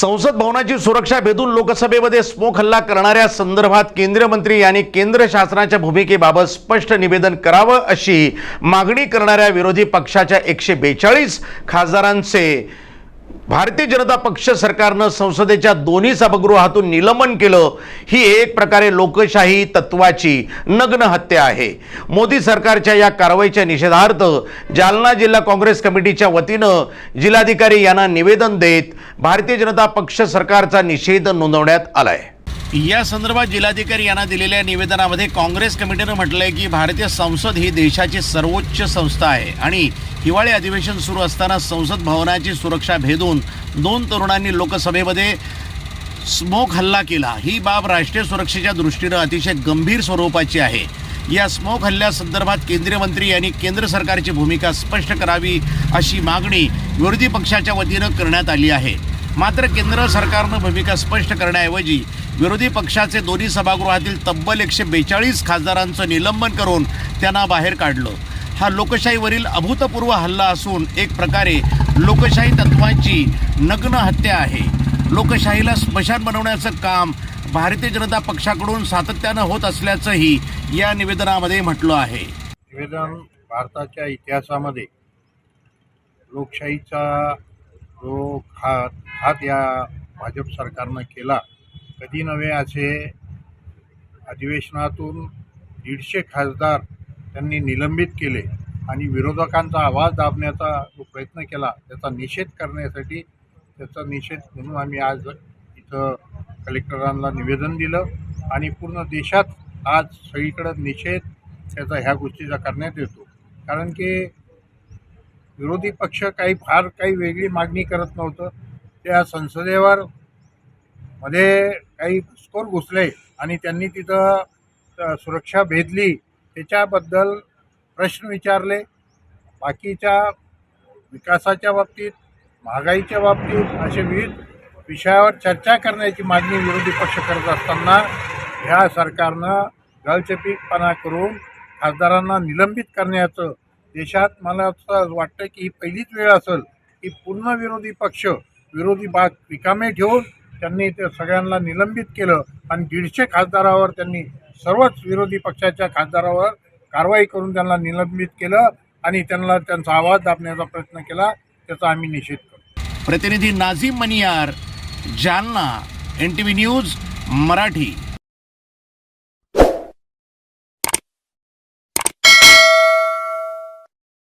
संसद भवनाची सुरक्षा भेदून लोकसभेमध्ये स्मोक हल्ला करणाऱ्या संदर्भात केंद्रीय मंत्री यांनी केंद्र शासनाच्या भूमिकेबाबत स्पष्ट निवेदन करावं अशी मागणी करणाऱ्या विरोधी पक्षाच्या एकशे बेचाळीस खासदारांचे भारतीय जनता पक्ष सरकारनं संसदेच्या दोन्ही सभागृहातून निलंबन केलं ही एक प्रकारे लोकशाही तत्वाची नग्न हत्या आहे. मोदी सरकारच्या या कारवाईच्या निषेधार्थ जालना जिल्हा काँग्रेस कमिटीच्या वतीनं जिल्हाधिकारी यांना निवेदन देत भारतीय जनता पक्ष सरकारचा निषेध नोंदवण्यात आलाय. या संदर्भात जिल्हाधिकारी यांना दिलेल्या निवेदनामध्ये काँग्रेस कमिटीनं म्हटलंय की भारतीय संसद ही देशाची सर्वोच्च संस्था आहे आणि हिवाळी अधिवेशन सुरू असताना संसद भवनाची सुरक्षा भेदून दोन तरुणांनी लोकसभेमध्ये स्मोक हल्ला केला. ही बाब राष्ट्रीय सुरक्षेच्या दृष्टीनं अतिशय गंभीर स्वरूपाची आहे. या स्मोक हल्ल्यासंदर्भात केंद्रीय मंत्री यांनी केंद्र सरकारची भूमिका स्पष्ट करावी अशी मागणी विरोधी पक्षाच्या वतीनं करण्यात आली आहे. मात्र केंद्र सरकारनं भूमिका स्पष्ट करण्याऐवजी विरोधी पक्षाचे दोन्ही सभागृहातील तब्बल एकशे बेचाळीस खासदारांचं निलंबन करून त्यांना बाहेर काढलं. हा लोकशाहीवरील अभूतपूर्व हल्ला असून एक प्रकारे लोकशाही तत्वांची नग्न हत्या आहे. लोकशाहीला स्मशान बनवण्याचं काम भारतीय जनता पक्षाकडून सातत्यानं होत असल्याचंही या निवेदनामध्ये म्हटलं आहे. निवेदन भारताच्या इतिहासामध्ये लोकशाहीचा जो घात घात या भाजप सरकारनं केला कधी नव्हे असे अधिवेशनातून दीडशे खासदार त्यांनी निलंबित केले आणि विरोधकांचा आवाज दाबण्याचा जो प्रयत्न केला त्याचा निषेध करण्यासाठी त्याचा निषेध म्हणून आम्ही आज इथं कलेक्टरांना निवेदन दिलं आणि पूर्ण देशात आज सगळीकडं निषेध त्याचा ह्या गोष्टीचा करण्यात येतो. कारण की विरोधी पक्ष काही फार काही वेगळी मागणी करत नव्हतं. त्या संसदेवर मध्ये काही स्कोर घुसले आणि त्यांनी तिथं सुरक्षा भेदली त्याच्याबद्दल प्रश्न विचारले. बाकीच्या विकासाच्या बाबतीत महागाईच्या बाबतीत असे विविध विषयावर चर्चा करण्याची मागणी विरोधी पक्ष करत असताना ह्या सरकारनं गळचेपीपणा करून खासदारांना निलंबित करण्याचं देशात मला असं वाटतं की ही पहिलीच वेळ असेल की पूर्ण विरोधी पक्ष विरोधी बाग रिकामे ठेवून त्यांनी ते सगळ्यांना निलंबित केलं आणि दीडशे खासदारावर त्यांनी सर्वच विरोधी पक्षाच्या खासदारावर कारवाई करून त्यांना निलंबित केलं आणि त्यांना त्यांचा आवाज दाबण्याचा प्रयत्न केला त्याचा आम्ही निषेध करतो. प्रतिनिधी Nazim Maniyar Jalna N T V news Marathi.